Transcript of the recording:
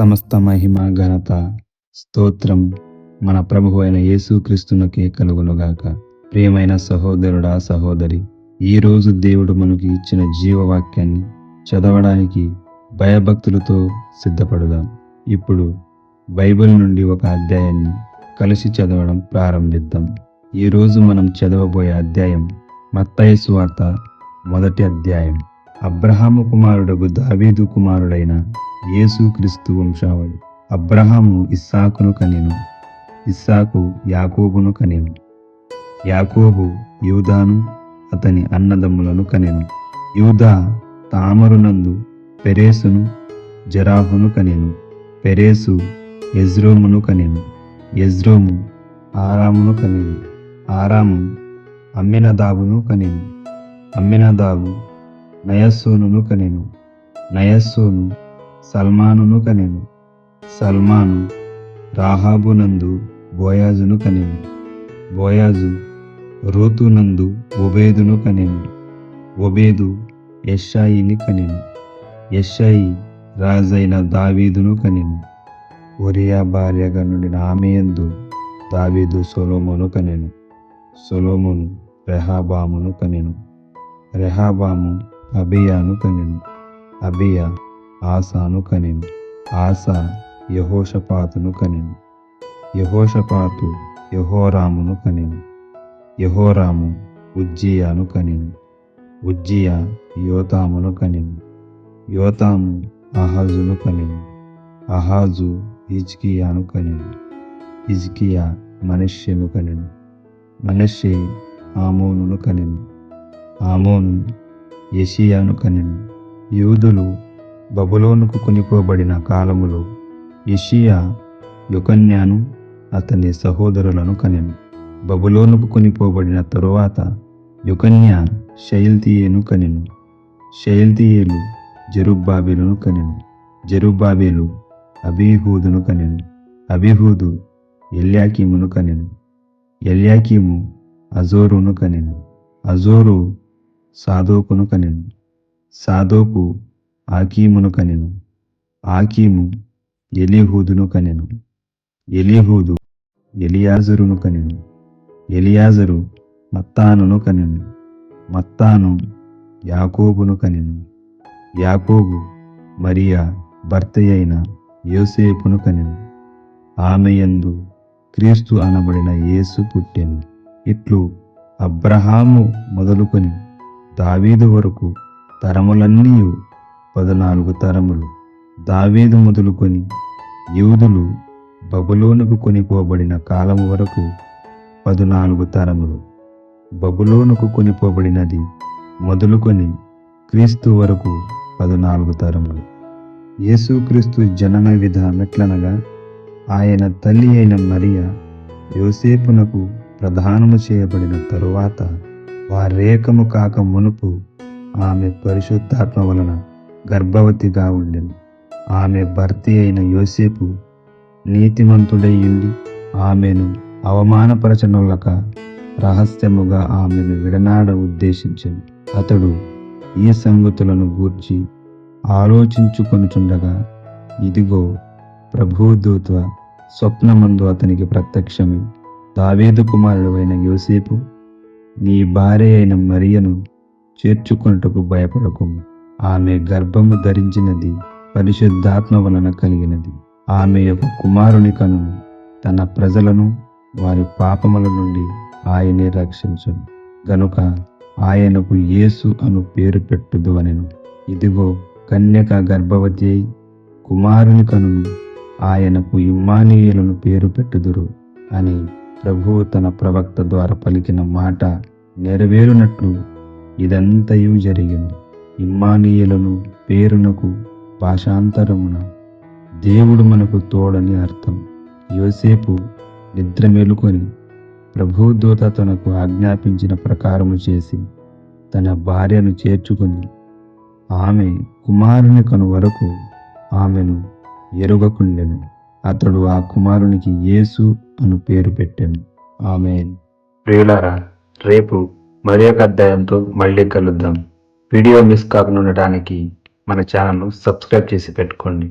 సమస్త మహిమ ఘనత స్తోత్రం మన ప్రభు అయిన యేసుక్రీస్తునకే కలుగునుగాక. ప్రియమైన సహోదరుడా సహోదరి ఈ రోజు దేవుడు మనకి ఇచ్చిన జీవవాక్యాన్ని చదవడానికి భయభక్తులతో సిద్ధపడదాం. ఇప్పుడు బైబిల్ నుండి ఒక అధ్యాయాన్ని కలిసి చదవడం ప్రారంభిద్దాం. ఈ రోజు మనం చదవబోయే అధ్యాయం మత్తయ సువార్త మొదటి అధ్యాయం. అబ్రహాము కుమారుడగు దావీదు కుమారుడైన యేసుక్రీస్తు వంశావళి. అబ్రహాము ఇస్సాకును కనెను. ఇస్సాకు యాకోబును కనెను. యాకోబు యూదాను అతని అన్నదమ్ములను కనెను. యూదా తామరునందు పెరేసును జరాహును కనెను. పెరేసు ఎజ్రోమును కనెను. ఎజ్రోము ఆరామును కనెను. ఆరాము అమ్మినదాబును కనెను. అమ్మినదాబు నయస్సోనును కనెను. నయస్సోను సల్మానును కనెను. సల్మాను రాహాబునందు బోయాజును కనెను. బోయాజు రోతునందు ఒబేదును కనెను. ఒబేదు యెషాయిని కనెను. యెషాయి రాజైన దావీదును కనెను. ఒరియా భార్యగా నుండిన ఆమెయందు దావీదు సొలోమును కనెను. సొలోమును రెహాబామును కనెను. రెహాబాము అబియాను కనెను. అబియా ఆసాను కనెను. ఆసా యహోషపాతును కనెను. యహోషపాతు యహోరామును కనెను. యహోరాము ఉజ్జియాను కనెను. ఉజ్జియా యోతామును కనెను. యోతాము అహాజును కనెను. అహాజు హిజ్కియాను కనెను. హిజ్కియా మనష్యను కనెను. మనిషి ఆమోనును కనెను. ఆమోను యషియాను కనెను. యూదులు బబులోనుకు కొనిపోబడిన కాలములో యషియా యుకన్యాను అతని సహోదరులను కనెను. బబులోనుకు కొనిపోబడిన తరువాత యుకన్య శైల్తియేను కనెను. షయల్తీయేలు జరుబ్బాబేలును కనెను. జరుబ్బాబేలు అబీహూదును కనెను. అబీహూదు ఎల్యాకీమును కనెను. ఎల్యాకీము అజోరును కనెను. అజోరు సాదోకును కనెను. సాదోకు ఆకీమును కనెను. ఆకీము ఎలిహూదును కనెను. ఎలిహూదు ఎలియాజరును కనెను. ఎలియాజరు మత్తానును కనెను. మత్తాను యాకోబును కనెను. యాకోబు మరియా భర్త అయిన యోసేపును కనెను. ఆమెయందు క్రీస్తు అనబడిన యేసు పుట్టెను. ఇట్లు అబ్రహాము మొదలుకొని దావీదు వరకు తరములన్నీ పద్నాలుగు తరములు దావేదు మొదలుకొని యూదులు బబులోనుకు కొనిపోబడిన కాలము వరకు పదునాలుగు తరములు. బబులోనుకు కొనిపోబడినది మొదలుకొని క్రీస్తు వరకు పదునాలుగు తరములు. యేసుక్రీస్తు జనన విధానట్లనగా ఆయన తల్లి అయిన మరియ యోసేపునకు ప్రధానము చేయబడిన తరువాత వారేకము కాక మునుపు ఆమె పరిశుద్ధాత్మ వలన గర్భవతిగా ఉండెను. ఆమె భర్తీ అయిన యోసేపు నీతిమంతుడై ఉండి ఆమెను అవమానపరచనులక రహస్యముగా ఆమెను విడనాడ ఉద్దేశించను. అతడు ఈ సంగతులను గూర్చి ఆలోచించుకొనుచుండగా ఇదిగో ప్రభుదూత స్వప్నమందు అతనికి ప్రత్యక్షమే దావేదు కుమారుడు అయిన యోసేపు నీ భార్య అయిన మరియను చేర్చుకొనుటకు భయపడకు ఆమె గర్భము ధరించినది పరిశుద్ధాత్మ వలన కలిగినది. ఆమె యొక్క కుమారుని కను తన ప్రజలను వారి పాపముల నుండి ఆయనే రక్షించును. గనుక ఆయనకు యేసు అను పేరు పెట్టుదు అనెను ఇదిగో కన్యక గర్భవతి అయి కుమారుని కను ఆయనకు ఇమ్మానీయులను పేరు పెట్టుదురు అని ప్రభువు తన ప్రవక్త ద్వారా పలికిన మాట నెరవేరునట్లు ఇదంతయు జరిగింది ఇమ్మానీయులను పేరునకు భాషాంతరమున. దేవుడు మనకు తోడని అర్థం. యోసేపు నిద్ర మేలుకొని ప్రభుదూత తనకు ఆజ్ఞాపించిన ప్రకారము చేసి తన భార్యను చేర్చుకొని ఆమె కుమారుని కను వరకు ఆమెను ఎరుగకుండెను. అతడు ఆ కుమారునికి యేసు అను పేరు పెట్టాను. ఆమె ప్రియులారా రేపు మరి ఒక అధ్యాయంతో మళ్ళీ కలుద్దాం. వీడియో మిస్ కాకుండా ఉండటానికి మన ఛానల్ను సబ్స్క్రైబ్ చేసి పెట్టుకోండి.